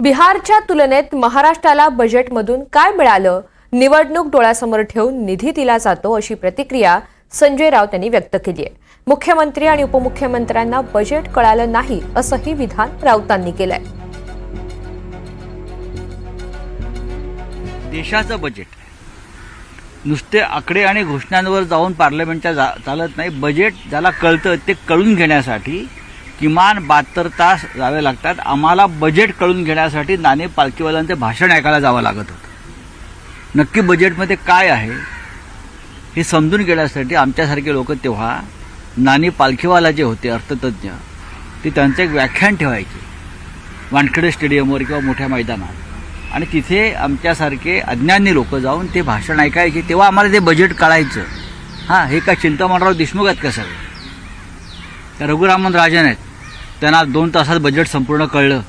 बिहारच्या तुलनेत महाराष्ट्राला बजेटमधून काय मिळालं? निवडणूक डोळ्यासमोर ठेवून निधी दिला जातो अशी प्रतिक्रिया संजय राऊत यांनी व्यक्त केली आहे. मुख्यमंत्री आणि उपमुख्यमंत्र्यांना बजेट कळालं नाही असंही विधान राऊतांनी केलंय. देशाचं बजेट नुसते आकडे आणि घोषणांवर जाऊन पार्लमेंटच्या जा चालत नाही. बजेट ज्याला कळतं ते कळून घेण्यासाठी किमान बहात्तर तास जावे लागतात. आम्हाला बजेट कळून घेण्यासाठी नाणे पालखीवाल्यांचे भाषण ऐकायला जावं लागत होतं. नक्की बजेटमध्ये काय आहे हे समजून घेण्यासाठी आमच्यासारखे लोक तेव्हा नानी पालखीवाला जे होते अर्थतज्ञ ते त्यांचं एक व्याख्यान ठेवायचे. वानखेडे स्टेडियमवर किंवा मोठ्या मैदानात. आणि तिथे आमच्यासारखे अज्ञानी लोक जाऊन ते भाषण ऐकायचे. तेव्हा आम्हाला ते बजेट कळायचं. हां हे काय चिंतामणराव देशमुख आहेत का सगळे? त्या रघुरामन राजन आहेत. त्यांना दोन तासात बजेट संपूर्ण कळलं.